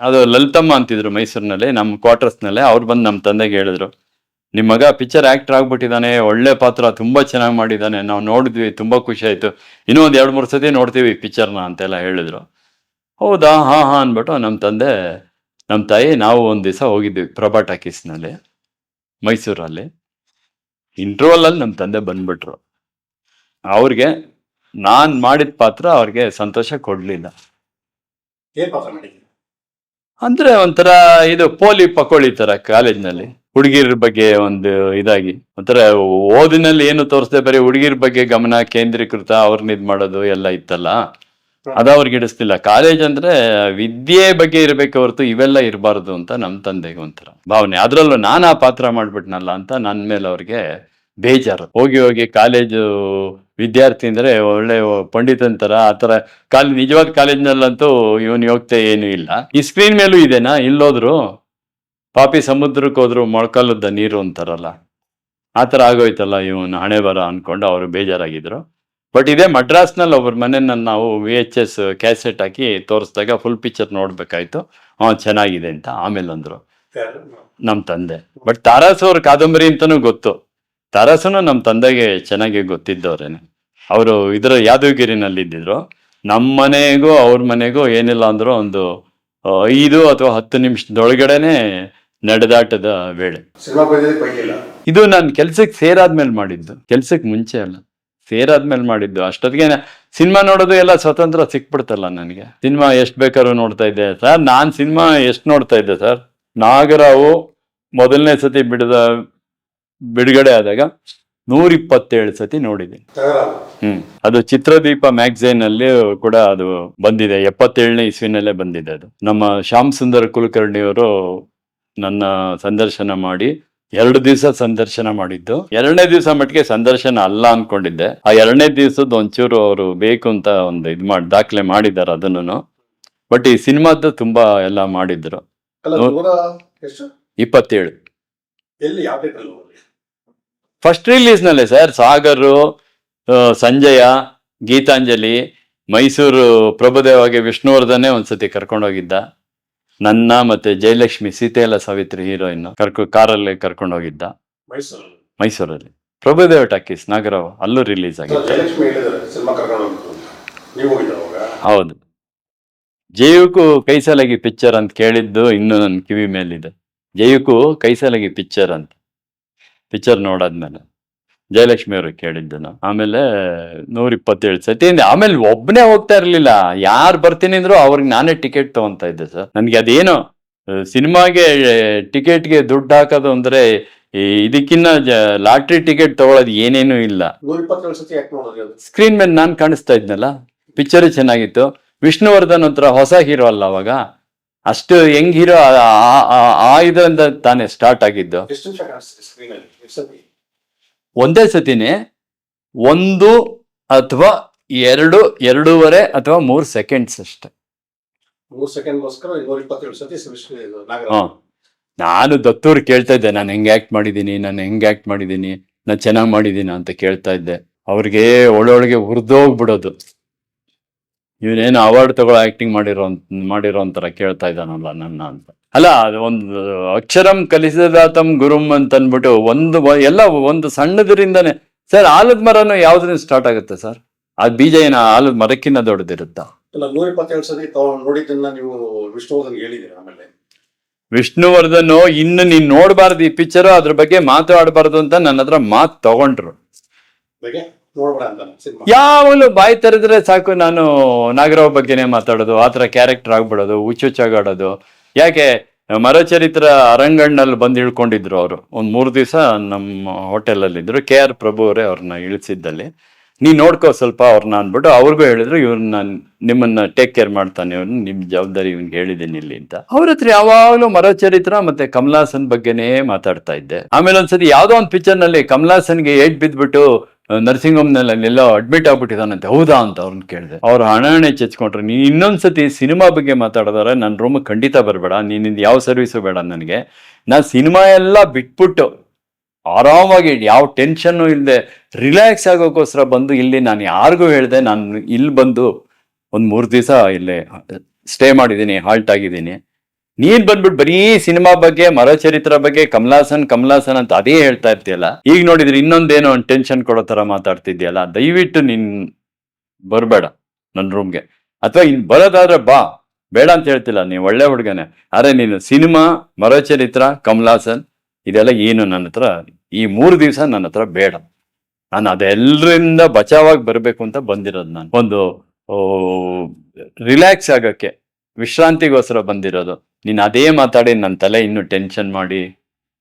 ಅದು ಲಲಿತಮ್ಮ ಅಂತಿದ್ರು ಮೈಸೂರಿನಲ್ಲಿ, ನಮ್ಮ ಕ್ವಾರ್ಟರ್ಸ್ನಲ್ಲೇ. ಅವ್ರು ಬಂದು ನಮ್ಮ ತಂದೆಗೆ ಹೇಳಿದ್ರು ನಿಮ್ಮ ಮಗ ಪಿಕ್ಚರ್ ಆಕ್ಟರ್ ಆಗ್ಬಿಟ್ಟಿದ್ದಾನೆ ಒಳ್ಳೆ ಪಾತ್ರ, ತುಂಬಾ ಚೆನ್ನಾಗಿ ಮಾಡಿದ್ದಾನೆ ನಾವು ನೋಡಿದ್ವಿ, ತುಂಬಾ ಖುಷಿ ಆಯ್ತು. ಇನ್ನೂ ಒಂದು ಎರಡು ಮೂರು ಸತಿ ನೋಡ್ತೀವಿ ಪಿಕ್ಚರ್ನ, ಅಂತೆಲ್ಲ ಹೇಳಿದ್ರು. ಹೌದಾ? ಹಾ ಹಾ ಅಂದ್ಬಿಟ್ಟು ನಮ್ಮ ತಂದೆ, ನಮ್ಮ ತಾಯಿ, ನಾವು ಒಂದು ದಿವಸ ಹೋಗಿದ್ವಿ ಪ್ರಭಾ ಟಾಕೀಸ್ನಲ್ಲಿ ಮೈಸೂರಲ್ಲಿ. ಇಂಟರ್ವಲಲ್ಲಿ ನಮ್ಮ ತಂದೆ ಬಂದ್ಬಿಟ್ರು. ಅವ್ರಿಗೆ ನಾನು ಮಾಡಿದ ಪಾತ್ರ ಅವ್ರಿಗೆ ಸಂತೋಷ ಕೊಡಲಿಲ್ಲ. ಅಂದ್ರೆ ಒಂಥರ ಇದು ಪೋಲಿ ಪಕೋಳಿ ತರ ಕಾಲೇಜ್ನಲ್ಲಿ. ಹುಡುಗಿರ ಬಗ್ಗೆ ಒಂದು ಇದಾಗಿ. ಒಂಥರ ಓದಿನಲ್ಲಿ ಏನು ತೋರಿಸ್ದೆ ಬರೀ ಹುಡುಗಿರ ಬಗ್ಗೆ ಗಮನ ಕೇಂದ್ರೀಕೃತ ಅವ್ರನ್ನ ಇದ್ ಮಾಡೋದು ಎಲ್ಲ ಇತ್ತಲ್ಲ. ಅದ ಅವ್ರಿಗೆ ಇಡಿಸ್ತಿಲ್ಲ ಕಾಲೇಜ್ ಅಂದ್ರೆ ವಿದ್ಯೆ ಬಗ್ಗೆ ಇರ್ಬೇಕು ಹೊರತು ಇವೆಲ್ಲ ಇರಬಾರ್ದು ಅಂತ ನಮ್ಮ ತಂದೆಗೆ ಒಂಥರ ಭಾವನೆ. ಅದ್ರಲ್ಲೂ ನಾನು ಆ ಪಾತ್ರ ಮಾಡ್ಬಿಟ್ನಲ್ಲ ಅಂತ ನನ್ನ ಮೇಲೆ ಅವ್ರಿಗೆ ಬೇಜಾರು. ಹೋಗಿ ಹೋಗಿ ಕಾಲೇಜು ವಿದ್ಯಾರ್ಥಿ ಅಂದರೆ ಒಳ್ಳೆ ಪಂಡಿತನ್ ತರ ಆ ಥರ ಕಾಲ್ ನಿಜವಾದ ಕಾಲೇಜ್ನಲ್ಲಂತೂ ಇವನ್ ಯೋಗ್ಯತೆ ಏನು ಇಲ್ಲ. ಈ ಸ್ಕ್ರೀನ್ ಮೇಲೂ ಇದೆನಾ? ಇಲ್ಲೋದ್ರು, ಪಾಪಿ ಸಮುದ್ರಕ್ಕೆ ಹೋದ್ರು ಮೊಳಕಾಲದ ನೀರು ಅಂತಾರಲ್ಲ, ಆ ಥರ ಆಗೋಯ್ತಲ್ಲ ಇವನು ಹಣೆ ಬರ ಅನ್ಕೊಂಡು ಅವರು ಬೇಜಾರಾಗಿದ್ರು. ಬಟ್ ಇದೇ ಮಡ್ರಾಸ್ನಲ್ಲಿ ಒಬ್ಬರ ಮನೆಯನ್ನು ನಾವು ವಿ ಎಚ್ ಎಸ್ ಕ್ಯಾಸೆಟ್ ಹಾಕಿ ತೋರಿಸಿದಾಗ ಫುಲ್ ಪಿಕ್ಚರ್ ನೋಡ್ಬೇಕಾಯ್ತು. ಹಾಂ, ಚೆನ್ನಾಗಿದೆ ಅಂತ ಆಮೇಲೆ ಅಂದ್ರು? ನಮ್ಮ ತಂದೆ. ಬಟ್ ತಾರಾಸು ಅವ್ರ ಕಾದಂಬರಿ ಅಂತನೂ ಗೊತ್ತು. ತಾರಾಸನು ನಮ್ಮ ತಂದೆಗೆ ಚೆನ್ನಾಗಿ ಗೊತ್ತಿದ್ದವ್ರೇನೆ. ಅವರು ಇದರ ಯಾದವಗಿರಿನಲ್ಲಿ ಇದ್ದಿದ್ರು ನಮ್ಮ ಮನೆಗೂ ಅವ್ರ ಮನೆಗೂ ಏನಿಲ್ಲ ಅಂದ್ರೂ ಒಂದು ಐದು ಅಥವಾ ಹತ್ತು ನಿಮಿಷದೊಳಗಡೆನೆ ನಡೆದಾಟದ ವೇಳೆ. ಇದು ನಾನು ಕೆಲ್ಸಕ್ಕೆ ಸೇರಾದ್ಮೇಲೆ ಮಾಡಿದ್ದು. ಕೆಲ್ಸಕ್ಕೆ ಮುಂಚೆ ಅಲ್ಲ. ಸೇರಾದ್ಮೇಲೆ ಮಾಡಿದ್ದು. ಅಷ್ಟೊತ್ತಿಗೆ ಸಿನಿಮಾ ನೋಡೋದು ಎಲ್ಲ ಸ್ವತಂತ್ರ ಸಿಕ್ಬಿಡ್ತಲ್ಲ ನನಗೆ. ಸಿನಿಮಾ ಎಷ್ಟು ಬೇಕಾದ್ರೂ ನೋಡ್ತಾ ಇದ್ದೆ. ಸರ್ ನಾನು ಸಿನಿಮಾ ಎಷ್ಟು ನೋಡ್ತಾ ಇದ್ದೆ ಸರ್? ನಾಗರಾವು ಮೊದಲನೇ ಸತಿ ಬಿಡದ ಬಿಡುಗಡೆ ಆದಾಗ ನೂರ ಇಪ್ಪತ್ತೇಳು ಸತಿ ನೋಡಿದ್ದೀನಿ. ಹ್ಮ್. ಅದು ಚಿತ್ರದೀಪ ಮ್ಯಾಗ್ಝೈನ್ ಅಲ್ಲಿ ಕೂಡ ಅದು ಬಂದಿದೆ. ಎಪ್ಪತ್ತೇಳನೇ ಇಸ್ವಿನಲ್ಲೇ ಬಂದಿದೆ ಅದು. ನಮ್ಮ ಶ್ಯಾಮ್ ಸುಂದರ್ ಕುಲಕರ್ಣಿಯವರು ನನ್ನ ಸಂದರ್ಶನ ಮಾಡಿ ಎರಡು ದಿವಸ ಸಂದರ್ಶನ ಮಾಡಿದ್ದು. ಎರಡನೇ ದಿವಸ ಮಟ್ಟಿಗೆ ಸಂದರ್ಶನ ಅಲ್ಲ ಅನ್ಕೊಂಡಿದ್ದೆ. ಆ ಎರಡನೇ ದಿವಸದ ಒಂಚೂರು ಅವರು ಬೇಕು ಅಂತ ಒಂದು ಇದು ಮಾಡಿ ದಾಖಲೆ ಮಾಡಿದ್ದಾರೆ ಅದನ್ನು ಬಟ್ ಈ ಸಿನಿಮಾದ್ದು ತುಂಬಾ ಎಲ್ಲ ಮಾಡಿದ್ರು. ಇಪ್ಪತ್ತೇಳು ಎಲ್ಲಿ ಯಾವ ಥಿಯೇಟ್ರಲ್ಲಿ ಹೋಗಿ ಫಸ್ಟ್ ರಿಲೀಸ್ನಲ್ಲಿ ಸರ್ ಸಾಗರು ಸಂಜಯ ಗೀತಾಂಜಲಿ ಮೈಸೂರು ಪ್ರಭುದೇವಾಗೆ ವಿಷ್ಣುವರ್ಧನೆ ಒಂದ್ಸತಿ ಕರ್ಕೊಂಡೋಗಿದ್ದ. ನನ್ನ ಮತ್ತೆ ಜಯಲಕ್ಷ್ಮಿ ಸೀತೆಯಲ್ಲ ಸಾವಿತ್ರಿ ಹೀರೋಯಿನ್ ಕರ್ಕೊ ಕಾರಲ್ಲಿ ಕರ್ಕೊಂಡೋಗಿದ್ದ. ಮೈಸೂರಲ್ಲಿ? ಮೈಸೂರಲ್ಲಿ. ಪ್ರಭುದೇವ ಟಾಕೀಸ್ ನಾಗರಾವ್ ಅಲ್ಲೂ ರಿಲೀಸ್ ಆಗಿದೆ ಆಗಿತ್ತು ಹೌದು. ಜೈವಿಕು ಕೈಸಲಾಗಿ ಪಿಕ್ಚರ್ ಅಂತ ಕೇಳಿದ್ದು ಇನ್ನು ನನ್ನ ಕಿವಿ ಮೇಲಿದೆ. ಜೈವಿಕು ಕೈಸಲಾಗಿ ಪಿಕ್ಚರ್ ಅಂತ. ಪಿಕ್ಚರ್ ನೋಡಾದ್ಮೇಲೆ. ಜಯಲಕ್ಷ್ಮಿ ಅವರು ಕೇಳಿದ್ದು ನಾನು ಆಮೇಲೆ ನೂರ ಇಪ್ಪತ್ತೇಳು ಸತಿ. ಆಮೇಲೆ ಒಬ್ಬನೇ ಹೋಗ್ತಾ ಇರ್ಲಿಲ್ಲ. ಯಾರು ಬರ್ತೀನಿ ಅಂದ್ರು ಅವ್ರಿಗೆ ನಾನೇ ಟಿಕೆಟ್ ತಗೊಂತ ಇದ್ದೆ ಸರ್. ನನ್ಗೆ ಅದೇನು ಸಿನಿಮಾಗೆ ಟಿಕೆಟ್ಗೆ ದುಡ್ಡು ಹಾಕೋದು ಅಂದ್ರೆ ಇದಕ್ಕಿನ್ನ ಲಾಟ್ರಿ ಟಿಕೆಟ್ ತಗೊಳ್ಳೋದು ಏನೇನು ಇಲ್ಲ. ಸ್ಕ್ರೀನ್ ಮೇಲೆ ನಾನು ಕಾಣಿಸ್ತಾ ಇದ್ನಲ್ಲ? ಪಿಕ್ಚರ್ ಚೆನ್ನಾಗಿತ್ತು. ವಿಷ್ಣುವರ್ಧನ್ ಒಂಥರ ಹೊಸ ಹೀರೋ ಅಲ್ಲ ಅವಾಗ? ಅಷ್ಟು ಹೆಂಗಿರೋ ಹೀರೋ ಆ ಇದರಿಂದ ತಾನೇ ಸ್ಟಾರ್ಟ್ ಆಗಿದ್ದು. ಒಂದೇ ಸತಿನೇ ಒಂದು ಅಥವಾ ಎರಡು ಎರಡೂವರೆ ಅಥವಾ ಮೂರು ಸೆಕೆಂಡ್ಸ್ ಅಷ್ಟೆ. ನಾನು ದತ್ತೂರ್ ಕೇಳ್ತಾ ಇದ್ದೆ ನಾನು ಹೆಂಗ್ ಆಕ್ಟ್ ಮಾಡಿದೀನಿ ನಾನು ಹೆಂಗ್ ಆಕ್ಟ್ ಮಾಡಿದೀನಿ ನಾನು ಚೆನ್ನಾಗಿ ಮಾಡಿದೀನಿ ಅಂತ ಕೇಳ್ತಾ ಇದ್ದೆ. ಅವ್ರಿಗೆ ಒಳೊಳಗೆ ಹುರಿದೋಗ್ಬಿಡೋದು. ಇವನೇನು ಅವಾರ್ಡ್ ತಗೊಳ್ಳೋ ಆಕ್ಟಿಂಗ್ ಮಾಡಿರೋ ಮಾಡಿರೋ ಅಂತರ ಕೇಳ್ತಾ ಇದ್ದಾನಲ್ಲ ನನ್ನ ಅಂತ. ಅಲ್ಲ ಅದು ಒಂದು ಅಕ್ಷರಂ ಕಲಿಸಿದಾತಂ ಗುರುಂ ಅಂತ ಅಂದ್ಬಿಟ್ಟು ಒಂದು ಎಲ್ಲ ಒಂದು ಸಣ್ಣದ್ರಿಂದಾನೆ. ಸರ್ ಆಲದ ಮರನು ಯಾವ್ದ್ರಿಂದ ಸ್ಟಾರ್ಟ್ ಆಗುತ್ತೆ ಸರ್? ಆ ಬೀಜ ಏನ ಆಲದ ಮರಕ್ಕಿನ್ನ ದೊಡ್ಡದಿರುತ್ತಾ? ಇಲ್ಲ ನೂರ ಇಪ್ಪತ್ತೇಳು ಸತಿ ನೋಡಿದ್ದನ್ನ ನೀವು ವಿಷ್ಣುವರ್ಧನ್ ಹೇಳಿದ್ದೀರಿ ಆಮೇಲೆ. ವಿಷ್ಣುವರ್ಧನ್ ಇನ್ನು ನೀನ್ ನೋಡಬಾರ್ದು ಈ ಪಿಕ್ಚರ್ ಅದ್ರ ಬಗ್ಗೆ ಮಾತಾಡಬಾರ್ದು ಅಂತ ನನ್ನ ಹತ್ರ ಮಾತು ತಗೊಂಡ್ರು. ಯಾವಾಗಲೂ ಬಾಯಿ ತೆರೆದ್ರೆ ಸಾಕು ನಾನು ನಾಗರಾವ್ ಬಗ್ಗೆನೇ ಮಾತಾಡೋದು, ಆ ಥರ ಕ್ಯಾರೆಕ್ಟರ್ ಆಗ್ಬಿಡೋದು ಹುಚ್ಚುಚ್ಚಾಗಾಡೋದು ಯಾಕೆ, ಮರಚರಿತ್ರ ಅರಂಗಣ್ಣಲ್ಲಿ ಬಂದು ಇಳ್ಕೊಂಡಿದ್ರು ಅವರು. ಒಂದು ಮೂರು ದಿವಸ ನಮ್ಮ ಹೋಟೆಲಲ್ಲಿ ಇದ್ರು ಕೆ ಆರ್ ಪ್ರಭು ಅವರೇ ಅವ್ರನ್ನ ಇಳಿಸಿದ್ದಲ್ಲಿ. ನೀ ನೋಡ್ಕೋ ಸ್ವಲ್ಪ ಅವ್ರನ್ನ ಅಂದ್ಬಿಟ್ಟು ಅವ್ರಿಗೂ ಹೇಳಿದ್ರು ಇವ್ರನ್ನ ನಿಮ್ಮನ್ನ ಟೇಕ್ ಕೇರ್ ಮಾಡ್ತಾನೆ ಇವ್ರನ್ನ ನಿಮ್ ಜವಾಬ್ದಾರಿ ಇವ್ನಿಗೆ ಹೇಳಿದ್ದೀನಿ ಇಲ್ಲಿ ಅಂತ. ಅವ್ರ ಹತ್ರ ಯಾವಾಗಲೂ ಮರಚರಿತ್ರ ಮತ್ತೆ ಕಮಲಾಸನ್ ಬಗ್ಗೆನೇ ಮಾತಾಡ್ತಾ ಇದ್ದೆ. ಆಮೇಲೆ ಒಂದ್ಸತಿ ಯಾವ್ದೋ ಒಂದು ಪಿಕ್ಚರ್ನಲ್ಲಿ ಕಮಲಾಸನ್ಗೆ ಏಟ್ ಬಿದ್ಬಿಟ್ಟು ನರ್ಸಿಂಗ್ ಹೋಮ್ ಅಲ್ಲೆಲ್ಲ ಅಡ್ಮಿಟ್ ಆಗ್ಬಿಟ್ಟಿದಾನಂತೆ ಹೌದಾ ಅಂತ ಅವ್ರನ್ನ ಕೇಳಿದೆ. ಅವ್ರು ಹಣ ಹಣೆ ನೀನು ನೀನ್ ಇನ್ನೊಂದ್ಸತಿ ಸಿನಿಮಾ ಬಗ್ಗೆ ಮಾತಾಡಿದಾರೆ ನನ್ನ ರೂಮ್ ಖಂಡಿತ ಬರಬೇಡ. ನೀನಿಂದ ಯಾವ ಸರ್ವಿಸು ಬೇಡ ನನಗೆ. ನಾನು ಸಿನಿಮಾ ಎಲ್ಲ ಬಿಟ್ಬಿಟ್ಟು ಆರಾಮಾಗಿ ಯಾವ ಟೆನ್ಷನ್ನು ಇಲ್ಲದೆ ರಿಲ್ಯಾಕ್ಸ್ ಆಗೋಕ್ಕೋಸ್ಕರ ಬಂದು ಇಲ್ಲಿ ನಾನು ಯಾರಿಗೂ ಹೇಳಿದೆ, ನಾನು ಇಲ್ಲಿ ಬಂದು ಒಂದು ಮೂರು ದಿವಸ ಇಲ್ಲಿ ಸ್ಟೇ ಮಾಡಿದ್ದೀನಿ ಹಾಲ್ಟ್ ಆಗಿದ್ದೀನಿ. ನೀನ್ ಬಂದ್ಬಿಟ್ಟು ಬರೀ ಸಿನಿಮಾ ಬಗ್ಗೆ ಮರಚರಿತ್ರ ಬಗ್ಗೆ, ಕಮಲಾಸನ್ ಕಮಲಾಸನ್ ಅಂತ ಅದೇ ಹೇಳ್ತಾ ಇರ್ತೀಯಲ್ಲ? ಈಗ ನೋಡಿದ್ರೆ ಇನ್ನೊಂದೇನೋ ಒಂದು ಟೆನ್ಷನ್ ಕೊಡೋ ತರ ಮಾತಾಡ್ತಿದ್ಯಲ್ಲ? ದಯವಿಟ್ಟು ನಿನ್ ಬರ್ಬೇಡ ನನ್ನ ರೂಮ್ಗೆ ಅಥವಾ ಇನ್ ಬರೋದಾದ್ರೆ ಬಾ. ಬೇಡ ಅಂತ ಹೇಳ್ತಿಲ್ಲ ನೀವು ಒಳ್ಳೆ ಹುಡುಗನೆ. ಆದ್ರೆ ನೀನು ಸಿನಿಮಾ ಮರಚರಿತ್ರ ಕಮಲಾಸನ್, ಇದೆಲ್ಲ ಏನು ನನ್ನ ಹತ್ರ, ಈ ಮೂರು ದಿವಸ ನನ್ನ ಹತ್ರ ಬೇಡ. ನಾನು ಅದೆಲ್ಲರಿಂದ ಬಚಾವಾಗಿ ಬರಬೇಕು ಅಂತ ಬಂದಿರೋದು ನಾನು. ಒಂದು ರಿಲ್ಯಾಕ್ಸ್ ಆಗಕ್ಕೆ, ವಿಶ್ರಾಂತಿಗೋಸ್ಕರ ಬಂದಿರೋದು. ನೀನು ಅದೇ ಮಾತಾಡಿ ನನ್ನ ತಲೆ ಇನ್ನು ಟೆನ್ಷನ್ ಮಾಡಿ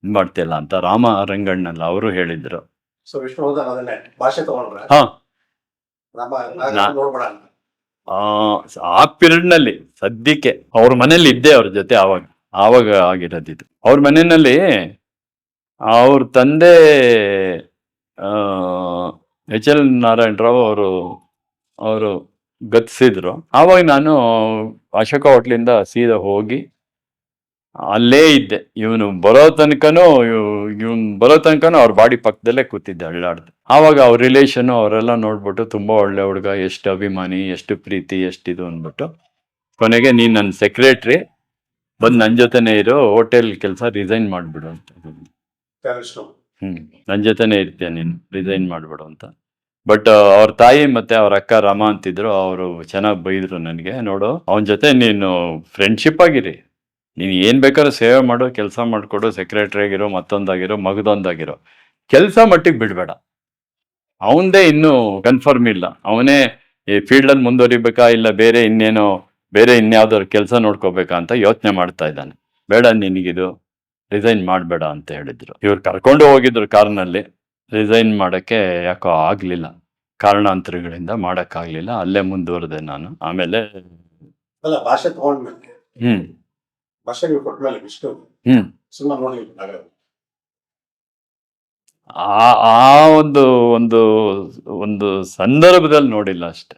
ಇದ್ ಮಾಡ್ತಿಲ್ಲ ಅಂತ ರಾಮ ರಂಗಣ್ಣಲ್ಲ ಅವರು ಹೇಳಿದ್ರು. ಸೊ ಅದನ್ನೇ ಭಾಷೆ ಹಾ. ಆ ಪಿರಿಯಡ್ನಲ್ಲಿ ಸದ್ಯಕ್ಕೆ ಅವ್ರ ಮನೇಲಿ ಇದ್ದೆ ಅವ್ರ ಜೊತೆ ಆವಾಗ ಆವಾಗ ಆಗಿರೋದಿದ್ದು ಅವ್ರ ಮನೆಯಲ್ಲಿ ಅವ್ರ ತಂದೆ ಎಚ್ ಎಲ್ ನಾರಾಯಣರಾವ್ ಅವರು ಅವರು ಗತಿಸಿದ್ರು ಆವಾಗ ನಾನು ಅಶೋಕ ಹೋಟ್ಲಿಂದ ಸೀದಾ ಹೋಗಿ ಅಲ್ಲೇ ಇದ್ದೆ. ಇವನು ಬರೋ ತನಕನೂ ಇವನ್ ಬರೋ ತನಕನೂ ಅವ್ರ ಬಾಡಿ ಪಕ್ಕದಲ್ಲೇ ಕೂತಿದ್ದೆ ಅಳ್ಳಾಡ್ದೆ ಆವಾಗ ಅವ್ರ ರಿಲೇಷನ್ ಅವರೆಲ್ಲ ನೋಡ್ಬಿಟ್ಟು ತುಂಬಾ ಒಳ್ಳೆ ಹುಡುಗ, ಎಷ್ಟು ಅಭಿಮಾನಿ, ಎಷ್ಟು ಪ್ರೀತಿ ಎಷ್ಟಿದು ಅಂದ್ಬಿಟ್ಟು ಕೊನೆಗೆ ನೀನ್ ನನ್ನ ಸೆಕ್ರೆಟ್ರಿ ಬಂದು ನನ್ನ ಜೊತೆನೆ ಇರೋ ಹೋಟೆಲ್ ಕೆಲಸ ರಿಸೈನ್ ಮಾಡ್ಬಿಡು ಅಂತ. ಹ್ಮ್, ನನ್ ಜೊತೆನೆ ಇರ್ತೀಯ ನೀನು ರಿಸೈನ್ ಮಾಡ್ಬಿಡು ಅಂತ. ಬಟ್ ಅವ್ರ ತಾಯಿ ಮತ್ತೆ ಅವ್ರ ಅಕ್ಕ ರಾಮ ಅಂತಿದ್ರು, ಅವರು ಚೆನ್ನಾಗಿ ಬೈದ್ರು ನನಗೆ. ನೋಡು, ಅವನ ಜೊತೆ ನೀನು ಫ್ರೆಂಡ್ಶಿಪ್ ಆಗಿರಿ. ನೀನು ಏನು ಬೇಕಾದ್ರೂ ಸೇವೆ ಮಾಡೋ ಕೆಲಸ ಮಾಡಿಕೊಡು ಸೆಕ್ರೆಟರಿ ಆಗಿರೋ ಮತ್ತೊಂದಾಗಿರೋ ಮಗದೊಂದಾಗಿರೋ. ಕೆಲಸ ಮಟ್ಟಿಗೆ ಬಿಡಬೇಡ. ಅವನದೇ ಇನ್ನೂ ಕನ್ಫರ್ಮ್ ಇಲ್ಲ. ಅವನೇ ಈ ಫೀಲ್ಡಲ್ಲಿ ಮುಂದುವರಿಬೇಕಾ ಇಲ್ಲ ಬೇರೆ ಇನ್ನೇನೋ ಬೇರೆ ಇನ್ಯಾವ್ದಾದ್ರು ಕೆಲಸ ನೋಡ್ಕೋಬೇಕಾ ಅಂತ ಯೋಚನೆ ಮಾಡ್ತಾ ಇದ್ದಾನೆ. ಬೇಡ ನಿನಗಿದು ರಿಸೈನ್ ಮಾಡಬೇಡ ಅಂತ ಹೇಳಿದ್ರು. ಇವ್ರು ಕರ್ಕೊಂಡು ಹೋಗಿದ್ರು ಕಾರ್ನಲ್ಲಿ ರಿಸೈನ್ ಮಾಡೋಕ್ಕೆ ಯಾಕೋ ಆಗಲಿಲ್ಲ. ಕಾರಣಾಂತರಗಳಿಂದ ಮಾಡೋಕ್ಕಾಗಲಿಲ್ಲ. ಅಲ್ಲೇ ಮುಂದುವರೆದೆ ನಾನು. ಆಮೇಲೆ ಅಲ್ಲ ಭಾಷೆ ಕೊಟ್ಟ ಮೇಲೆ ವಿಷ್ಣು ಹ್ಮ್ ಆಗ ಆ ಆ ಒಂದು ಒಂದು ಒಂದು ಸಂದರ್ಭದಲ್ಲಿ ನೋಡಿಲ್ಲ ಅಷ್ಟೆ.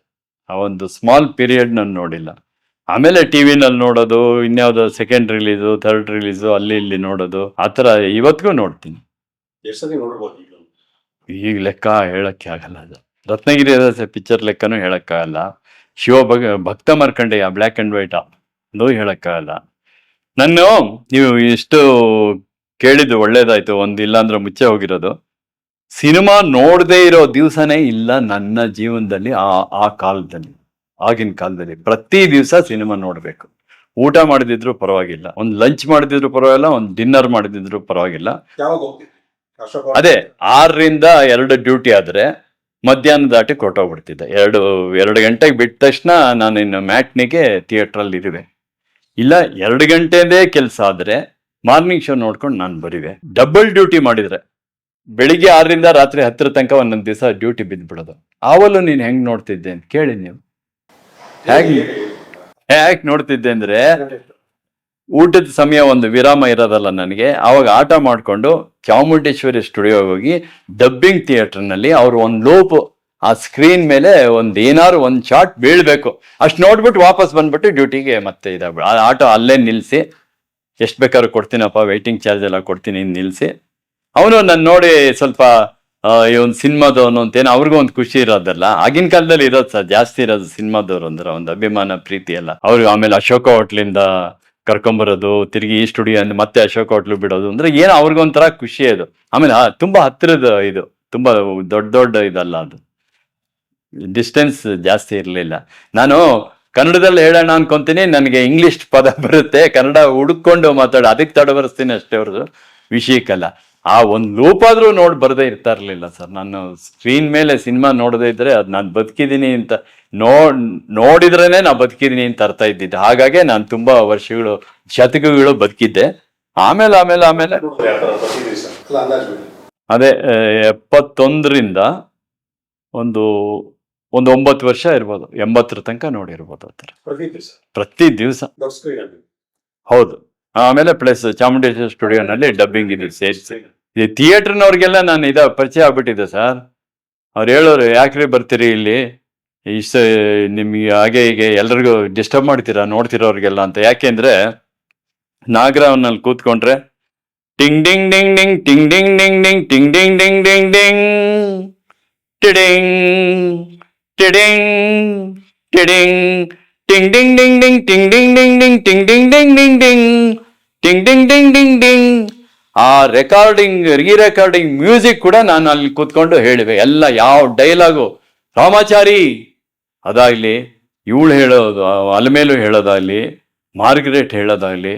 ಆ ಒಂದು ಸ್ಮಾಲ್ ಪೀರಿಯಡ್ ನಾನು ನೋಡಿಲ್ಲ. ಆಮೇಲೆ ಟಿವಿನಲ್ಲಿ ನೋಡೋದು ಇನ್ಯಾವುದೋ ಸೆಕೆಂಡ್ ರಿಲೀಸು ಥರ್ಡ್ ರಿಲೀಸು ಅಲ್ಲಿ ಇಲ್ಲಿ ನೋಡೋದು ಆ ಥರ ಇವತ್ತಿಗೂ ನೋಡ್ತೀನಿ. ಎಷ್ಟು ಸತಿ ನೋಡ್ಬೋದು ಈಗ? ಈಗ ಲೆಕ್ಕ ಹೇಳಕ್ಕೆ ಆಗಲ್ಲ ಅದು. ರತ್ನಗಿರಿ ಪಿಕ್ಚರ್ ಲೆಕ್ಕನೂ ಹೇಳಕ್ಕಾಗಲ್ಲ ಶಿವ ಭಗ ಭಕ್ತ ಮಾರ್ಕಂಡೇಯ ಬ್ಲ್ಯಾಕ್ ಅಂಡ್ ವೈಟ್ ಅದು ಹೇಳಕ್ಕಾಗಲ್ಲ ನಾನು ನೀವು ಇಷ್ಟು ಕೇಳಿದ್ದು ಒಳ್ಳೇದಾಯ್ತು ಒಂದು ಇಲ್ಲ ಅಂದ್ರೆ ಮುಚ್ಚೆ ಹೋಗಿರೋದು. ಸಿನಿಮಾ ನೋಡದೇ ಇರೋ ದಿವಸನೇ ಇಲ್ಲ ನನ್ನ ಜೀವನದಲ್ಲಿ ಆ ಆ ಕಾಲದಲ್ಲಿ ಆಗಿನ ಕಾಲದಲ್ಲಿ. ಪ್ರತಿ ದಿವಸ ಸಿನಿಮಾ ನೋಡ್ಬೇಕು. ಊಟ ಮಾಡಿದಿದ್ರು ಪರವಾಗಿಲ್ಲ. ಒಂದು ಲಂಚ್ ಮಾಡಿದಿದ್ರು ಪರವಾಗಿಲ್ಲ ಒಂದು ಡಿನ್ನರ್ ಮಾಡಿದಿದ್ರು ಪರವಾಗಿಲ್ಲ. ಅದೇ ಆರರಿಂದ ಎರಡು ಡ್ಯೂಟಿ ಆದ್ರೆ ಮಧ್ಯಾಹ್ನ ದಾಟಿ ಕೊಟ್ಟೋಗ್ಬಿಡ್ತಿದ್ದೆ ಎರಡು ಎರಡು ಗಂಟೆಗೆ ಬಿಟ್ಟ ತಕ್ಷಣ ನಾನು ಇನ್ನು ಮ್ಯಾಟ್ನಿಗೆ ಥಿಯೇಟ್ರಲ್ಲಿ ಇರುವೆ. ಇಲ್ಲ, ಎರಡು ಗಂಟೆದೇ ಕೆಲಸ ಆದರೆ ಮಾರ್ನಿಂಗ್ ಶೋ ನೋಡ್ಕೊಂಡು ನಾನು ಬರಿವೆ ಡಬಲ್ ಡ್ಯೂಟಿ ಮಾಡಿದರೆ. ಬೆಳಿಗ್ಗೆ ಆರರಿಂದ ರಾತ್ರಿ ಹತ್ತಿರ ತನಕ ಒಂದೊಂದು ದಿವಸ ಡ್ಯೂಟಿ ಬಿದ್ದುಬಿಡೋದು ಆವಲ್ಲೂ ನೀನು ಹೆಂಗೆ ನೋಡ್ತಿದ್ದೆ ಅಂತ ಕೇಳಿ ನೀವು. ಹೇಗೆ ಹೇಗೆ ನೋಡ್ತಿದ್ದೆ ಅಂದರೆ ಊಟದ ಸಮಯ ಒಂದು ವಿರಾಮ ಇರೋದಲ್ಲ ನನಗೆ. ಆವಾಗ ಆಟ ಮಾಡಿಕೊಂಡು ಚಾಮುಂಡೇಶ್ವರಿ ಸ್ಟುಡಿಯೋಗೆ ಹೋಗಿ ಡಬ್ಬಿಂಗ್ ಥಿಯೇಟರ್ನಲ್ಲಿ ಅವರು ಒಂದು ಲೋಪ್ ಆ ಸ್ಕ್ರೀನ್ ಮೇಲೆ ಒಂದು ಏನಾದ್ರು ಒಂದು ಶಾಟ್ ಬೀಳ್ಬೇಕು. ಅಷ್ಟು ನೋಡ್ಬಿಟ್ಟು ವಾಪಸ್ ಬಂದ್ಬಿಟ್ಟು ಡ್ಯೂಟಿಗೆ ಮತ್ತೆ ಇದಾಗ್ಬಿಡು ಆ ಆಟೋ ಅಲ್ಲೇ ನಿಲ್ಲಿಸಿ ಎಷ್ಟು ಬೇಕಾದ್ರೂ ಕೊಡ್ತೀನಪ್ಪ ವೆಯ್ಟಿಂಗ್ ಚಾರ್ಜ್ ಎಲ್ಲ ಕೊಡ್ತೀನಿ ನಿಲ್ಲಿಸಿ ಅವನು ನನ್ನ ನೋಡಿ ಸ್ವಲ್ಪ ಈ ಒಂದು ಸಿನಿಮಾದವನು ಅಂತೇನು ಅವ್ರಿಗೂ ಒಂದು ಖುಷಿ ಇರೋದಲ್ಲ. ಆಗಿನ ಕಾಲದಲ್ಲಿ ಇರೋದು ಸರ್ ಜಾಸ್ತಿ ಇರೋದು ಸಿನಿಮಾದವ್ರು ಅಂದ್ರೆ ಒಂದು ಅಭಿಮಾನ, ಪ್ರೀತಿ ಎಲ್ಲ. ಅವ್ರು ಆಮೇಲೆ ಅಶೋಕ ಹೋಟ್ಲಿಂದ ಕರ್ಕೊಂಬರೋದು, ತಿರುಗಿ ಈ ಸ್ಟುಡಿಯೋ ಅಂದ್ರೆ ಮತ್ತೆ ಅಶೋಕ ಹೋಟ್ಲು ಬಿಡೋದು ಅಂದ್ರೆ ಏನೋ ಅವ್ರಿಗೊಂಥರ ಖುಷಿ ಅದು. ಆಮೇಲೆ ತುಂಬಾ ಹತ್ತಿರದ ಇದು, ತುಂಬಾ ದೊಡ್ಡ ದೊಡ್ಡ ಇದಲ್ಲ ಅದು. ಡಿಸ್ಟೆನ್ಸ್ ಜಾಸ್ತಿ ಇರಲಿಲ್ಲ. ನಾನು ಕನ್ನಡದಲ್ಲಿ ಹೇಳೋಣ ಅನ್ಕೊಂತೀನಿ ನನಗೆ ಇಂಗ್ಲಿಷ್ ಪದ ಬರುತ್ತೆ ಕನ್ನಡ ಹುಡುಕೊಂಡು ಮಾತಾಡೋ ಅದಕ್ಕೆ ತಡಬರಿಸ್ತೀನಿ ಅಷ್ಟೇ ಅವ್ರದ್ದು. ವಿಷಯಕ್ಕಲ್ಲ ಆ ಒಂದು ಲೂಪಾದ್ರೂ ನೋಡಿ ಬರದೇ ಇರ್ತಾ ಇರ್ಲಿಲ್ಲ ಸರ್. ನಾನು ಸ್ಕ್ರೀನ್ ಮೇಲೆ ಸಿನಿಮಾ ನೋಡದೇ ಇದ್ರೆ ಅದು ನಾನು ಬದುಕಿದ್ದೀನಿ ಅಂತ ನೋ ನೋಡಿದ್ರೇ ನಾನು ಬದುಕಿದ್ದೀನಿ ಅಂತ ಅರ್ಥ ಇದ್ದಿದ್ದು. ಹಾಗಾಗಿ ನಾನು ತುಂಬ ವರ್ಷಗಳು ಶತಕಗಳು ಬದುಕಿದ್ದೆ. ಆಮೇಲೆ ಆಮೇಲೆ ಆಮೇಲೆ ಅದೇ ಎಪ್ಪತ್ತೊಂದರಿಂದ ಒಂದು ಒಂದು ಒಂಬತ್ತು ವರ್ಷ ಇರ್ಬೋದು ಎಂಬತ್ತರ ತನಕ ನೋಡಿರ್ಬೋದು ಆ ಥರ. ಪ್ರತಿ ದಿವಸ? ಹೌದು. ಆಮೇಲೆ ಪ್ಲಸ್ ಚಾಮುಂಡೇಶ್ವರಿ ಸ್ಟುಡಿಯೋನಲ್ಲಿ ಡಬ್ಬಿಂಗ್ ಇದೆ ಸೇರಿಸಿ. ಈ ಥಿಯೇಟರ್ನವ್ರಿಗೆಲ್ಲ ನಾನು ಇದ ಪರಿಚಯ ಆಗ್ಬಿಟ್ಟಿದೆ ಸರ್. ಅವ್ರು ಹೇಳೋರು ಯಾಕ್ರಿ ಬರ್ತೀರಿ ಇಲ್ಲಿ? ಇಷ್ಟು ನಿಮಗೆ ಹಾಗೆ ಹೀಗೆ ಎಲ್ರಿಗೂ ಡಿಸ್ಟರ್ಬ್ ಮಾಡ್ತೀರಾ ನೋಡ್ತಿರೋರಿಗೆಲ್ಲ ಅಂತ. ಯಾಕೆಂದ್ರೆ ನಾಗರಾವ್ನಲ್ಲಿ ಕೂತ್ಕೊಂಡ್ರೆ ಟಿಂಗ್ ಡಿಂಗ್ ಡಿಂಗ್ ಡಿಂಗ್ ಟಿಂಗ್ ಡಿಂಗ್ ಡಿಂಗ್ ಡಿಂಗ್ ಟಿಂಗ್ ಡಿಂಗ್ ಡಿಂಗ್ ಡಿಂಗ್ ಡಿಂಗ್ ಟಿಡಿಂಗ್. ಟಿಡಿಂಗ್ ಟಿಡಿಂಗ್ ಟಿಂಗ್ ಡಿಂಗ್ ಡಿಂಗ್ ಡಿಂಗ್ ಟಿಂಗ್ ಡಿಂಗ್ ಡಿಂಗ್ ಡಿಂಗ್ ಟಿಂಗ್ ಡಿಂಗ್ ಡಿಂಗ್ ಡಿಂಗ್ ಡಿಂಗ್ ಟಿಂಗ್ ಡಿಂಗ್ ಡಿಂಗ್ ಡಿಂಗ್ ಡಿಂಗ್ ಆ ರೆಕಾರ್ಡಿಂಗ್ ರೀ ರೆಕಾರ್ಡಿಂಗ್ ಮ್ಯೂಸಿಕ್ ಕೂಡ ನಾನು ಅಲ್ಲಿ ಕೂತ್ಕೊಂಡು ಹೇಳಿವೆ ಎಲ್ಲ ಯಾವ ಡೈಲಾಗು ರಾಮಾಚಾರಿ ಅದಾಗಲಿ ಇವಳು ಹೇಳೋದು ಅಲ್ಮೇಲು ಹೇಳೋದಾಗಲಿ ಮಾರ್ಗರೇಟ್ ಹೇಳೋದಾಗಲಿ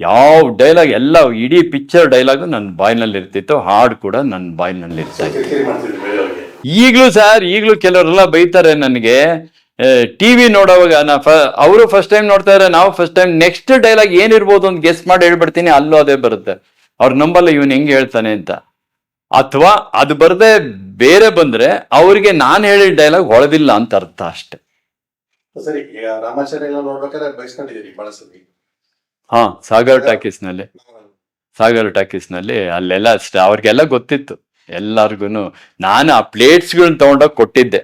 ಯಾವ ಡೈಲಾಗ್ ಎಲ್ಲ ಇಡೀ ಪಿಕ್ಚರ್ ಡೈಲಾಗು ನನ್ನ ಬಾಯ್ನಲ್ಲಿ ಇರ್ತಿತ್ತು ಹಾಡು ಕೂಡ ನನ್ನ ಬಾಯ್ನಲ್ಲಿ ಇರ್ತಾ ಇತ್ತು ಈಗಲೂ ಸರ್ ಈಗಲೂ ಕೆಲವರೆಲ್ಲ ಬೈತಾರೆ ನನಗೆ. ಟಿವಿ ನೋಡೋವಾಗ ನಾ ಫ ಅವರು ಫಸ್ಟ್ ಟೈಮ್ ನೋಡ್ತಾ ಇದ್ರೆ ನಾವು ಫಸ್ಟ್ ಟೈಮ್ ನೆಕ್ಸ್ಟ್ ಡೈಲಾಗ್ ಏನಿರ್ಬೋದು ಅಂತ ಗೆಸ್ ಮಾಡಿ ಹೇಳ್ಬಿಡ್ತೀನಿ ಅಲ್ಲೂ ಅದೇ ಬರುತ್ತೆ. ಅವ್ರು ನಂಬಲ್ಲ ಇವನು ಹೆಂಗೆ ಹೇಳ್ತಾನೆ ಅಂತ. ಅಥವಾ ಅದು ಬರದೆ ಬೇರೆ ಬಂದ್ರೆ ಅವ್ರಿಗೆ ನಾನು ಹೇಳಿದ ಡೈಲಾಗ್ ಹೊಳೆದಿಲ್ಲ ಅಂತ ಅರ್ಥ ಅಷ್ಟೆ. ಸರಿ ಈಗ ರಾಮಾಚಾರ್ಯ ಎಲ್ಲ ನೋಡ್ಬೇಕಾದ್ರೆ ಬಯಸ್ಕೊಂಡಿದ್ದೀರಿ ಬಹಳ ಸತಿ ಹಾ ಸಾಗರ್ ಟಾಕೀಸ್ನಲ್ಲಿ ಸಾಗರ್ ಟಾಕೀಸ್ನಲ್ಲಿ ಅಲ್ಲೆಲ್ಲ ಅಷ್ಟೇ ಅವ್ರಿಗೆಲ್ಲ ಗೊತ್ತಿತ್ತು. ಎಲ್ಲಾರ್ಗು ನಾನು ಆ ಪ್ಲೇಟ್ಸ್ಗಳನ್ನ ತಗೊಂಡೋಗಿ ಕೊಟ್ಟಿದ್ದೆ.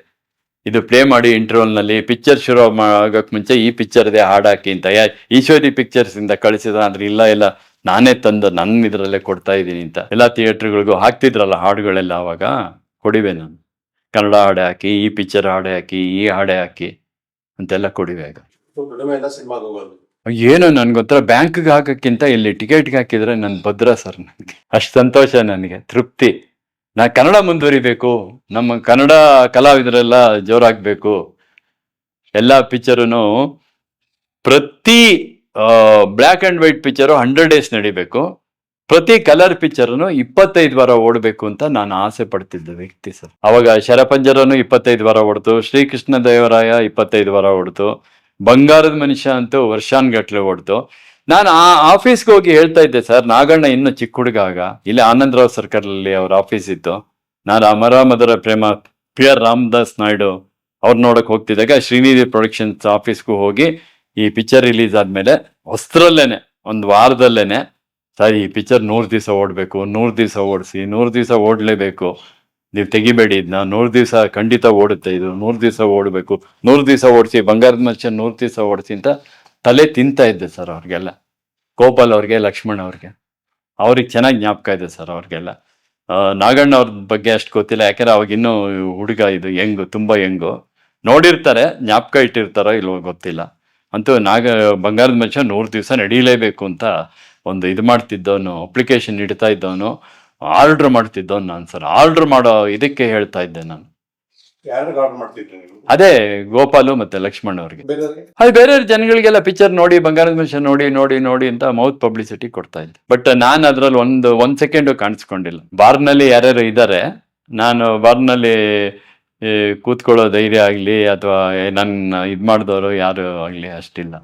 ಇದು ಪ್ಲೇ ಮಾಡಿ ಇಂಟರ್ವಲ್ನಲ್ಲಿ ಪಿಕ್ಚರ್ ಶುರು ಆಗೋಕ್ಕೆ ಮುಂಚೆ ಈ ಪಿಕ್ಚರ್ದೇ ಹಾಡಾಕಿ ಅಂತ. ಯಾ, ಈಶ್ವರಿ ಪಿಕ್ಚರ್ಸ್ ಇಂದ ಕಳಿಸಿದ ಅಂದ್ರೆ ಇಲ್ಲ ಇಲ್ಲ, ನಾನೇ ತಂದು ನನ್ನ ಇದರಲ್ಲೇ ಕೊಡ್ತಾ ಇದ್ದೀನಿ ಅಂತ. ಎಲ್ಲ ಥಿಯೇಟ್ರ್ಗಳಿಗೂ ಹಾಕ್ತಿದ್ರಲ್ಲ ಹಾಡುಗಳೆಲ್ಲ ಆವಾಗ ಕೊಡಿವೆ ನಾನು. ಕನ್ನಡ ಹಾಡೆ ಹಾಕಿ, ಈ ಪಿಕ್ಚರ್ ಹಾಡೆ ಹಾಕಿ, ಈ ಹಾಡೆ ಹಾಕಿ ಅಂತೆಲ್ಲ ಕೊಡಿವೆ ಆಗ. ಏನೋ ನನ್ಗೊಂಥರ ಬ್ಯಾಂಕ್ಗೆ ಹಾಕಕ್ಕಿಂತ ಇಲ್ಲಿ ಟಿಕೆಟ್ಗೆ ಹಾಕಿದ್ರೆ ನನ್ನ ಭದ್ರ ಸರ್ ನನಗೆ ಅಷ್ಟು ಸಂತೋಷ ನನಗೆ. ತೃಪ್ತಿ. ನಾ ಕನ್ನಡ ಮುಂದುವರಿಬೇಕು, ನಮ್ಮ ಕನ್ನಡ ಕಲಾವಿದರೆಲ್ಲ ಜೋರಾಗ್ಬೇಕು. ಎಲ್ಲ ಪಿಕ್ಚರೂ ಪ್ರತಿ black and white picture hundred days ನಡಿಬೇಕು. ಪ್ರತಿ ಕಲರ್ ಪಿಕ್ಚರನ್ನು ಇಪ್ಪತ್ತೈದು ವಾರ ಓಡಬೇಕು ಅಂತ ನಾನು ಆಸೆ ಪಡ್ತಿದ್ದ ವ್ಯಕ್ತಿ ಸರ್. ಅವಾಗ ಶರಪಂಜರನು ಇಪ್ಪತ್ತೈದು ವಾರ ಓಡ್ತು, ಶ್ರೀಕೃಷ್ಣ ದೇವರಾಯ ಇಪ್ಪತ್ತೈದು ವಾರ ಓಡ್ತು, ಬಂಗಾರದ ಮನುಷ್ಯ ಅಂತೂ ವರ್ಷಾನ್ಗಟ್ಲೆ ಓಡ್ತು. ನಾನು ಆ ಆಫೀಸ್ಗೆ ಹೋಗಿ ಹೇಳ್ತಾ ಇದ್ದೆ, ಸರ್, ನಾಗಣ್ಣ ಇನ್ನು ಚಿಕ್ಕ ಹುಡುಗ ಆಗ ಇಲ್ಲಿ ಆನಂದರಾವ್ ಸರ್ಕಲ್ ಅಲ್ಲಿ ಅವ್ರ ಆಫೀಸ್ ಇತ್ತು. ನಾನು ಅಮರಾಮದರ ಪ್ರೇಮ ಪಿ ಆರ್ ರಾಮದಾಸ್ ನಾಯ್ಡು ಅವ್ರು ನೋಡಕ್ ಹೋಗ್ತಿದ್ದಾಗ ಶ್ರೀನಿಧಿ ಪ್ರೊಡಕ್ಷನ್ಸ್ ಆಫೀಸ್ಗೂ ಹೋಗಿ ಈ ಪಿಕ್ಚರ್ ರಿಲೀಸ್ ಆದ್ಮೇಲೆ ಹೊಸ್ತ್ರಲ್ಲೇನೆ ಒಂದು ವಾರದಲ್ಲೇನೆ, ಸರ್, ಈ ಪಿಕ್ಚರ್ ನೂರು ದಿವಸ ಓಡಬೇಕು, ನೂರು ದಿವಸ ಓಡಿಸಿ, ನೂರು ದಿವಸ ಓಡಲೇಬೇಕು. ನೀವು ತೆಗಿಬೇಡಿ ಇದನ್ನ ನೂರು ದಿವಸ ಖಂಡಿತ ಓಡುತ್ತೆ ಇದು, ನೂರು ದಿವಸ ಓಡಬೇಕು, ನೂರು ದಿವಸ ಓಡಿಸಿ, ಬಂಗಾರದ ಮನುಷ್ಯ ನೂರು ದಿವಸ ಓಡಿಸಿ ಅಂತ ತಲೆ ತಿಂತಾ ಇದ್ದೆ ಸರ್ ಅವ್ರಿಗೆಲ್ಲ. ಗೋಪಾಲ್ ಅವ್ರಿಗೆ, ಲಕ್ಷ್ಮಣ್ ಅವ್ರಿಗೆ. ಅವ್ರಿಗೆ ಚೆನ್ನಾಗಿ ಜ್ಞಾಪಕ ಇದೆ ಸರ್ ಅವ್ರಿಗೆಲ್ಲ. ನಾಗಣ್ಣ ಅವ್ರ ಬಗ್ಗೆ ಅಷ್ಟು ಗೊತ್ತಿಲ್ಲ, ಯಾಕಂದ್ರೆ ಅವಾಗ ಇನ್ನೂ ಹುಡುಗ ಇದು ಹೆಂಗು, ತುಂಬ ಹೆಂಗು. ನೋಡಿರ್ತಾರೆ, ಜ್ಞಾಪಕ ಇಟ್ಟಿರ್ತಾರೋ ಇಲ್ವೋ ಗೊತ್ತಿಲ್ಲ. ಅಂತೂ ನಾಗ, ಬಂಗಾರದ ಮನುಷ್ಯ ನೂರು ದಿವಸ ನಡೀಲೇಬೇಕು ಅಂತ ಒಂದು ಇದು ಮಾಡ್ತಿದ್ದವನು ಅಪ್ಲಿಕೇಶನ್ ಇಡ್ತಾ ಇದ್ದವನು ಆರ್ಡ್ರ್ ಮಾಡ್ತಿದ್ದವನು ನಾನು ಸರ್. ಆರ್ಡ್ರ್ ಮಾಡೋ ಇದಕ್ಕೆ ಹೇಳ್ತಾ ಇದ್ದೆ ನಾನು ಯಾರಿಗೆ ಆರ್ಡರ್ ಮಾಡ್ತಿದ್ರಿ ನೀವು ಅದೇ ಗೋಪಾಲು ಮತ್ತೆ ಲಕ್ಷ್ಮಣ್ ಅವ್ರಿಗೆ. ಅದು ಬೇರೆ ಜನಗಳಿಗೆಲ್ಲ ಪಿಕ್ಚರ್ ನೋಡಿ ಬಂಗಾರದ ಮನುಷ್ಯ ನೋಡಿ ನೋಡಿ ನೋಡಿ ಅಂತ ಮೌತ್ ಪಬ್ಲಿಸಿಟಿ ಕೊಡ್ತಾ ಇದ್ದೆ. ಬಟ್ ನಾನು ಅದ್ರಲ್ಲಿ ಒಂದು ಒಂದ್ ಸೆಕೆಂಡ್ ಕಾಣಿಸ್ಕೊಂಡಿಲ್ಲ. ಬಾರ್ನಲ್ಲಿ ಯಾರ್ಯಾರು ಇದ್ದಾರೆ ನಾನು ಬಾರ್ನಲ್ಲಿ ನಲ್ಲಿ ಕೂತ್ಕೊಳ್ಳೋ ಧೈರ್ಯ ಆಗ್ಲಿ ಅಥವಾ ನನ್ನ ಇದ್ ಮಾಡಿದವರು ಯಾರು ಆಗ್ಲಿ ಅಷ್ಟಿಲ್ಲ.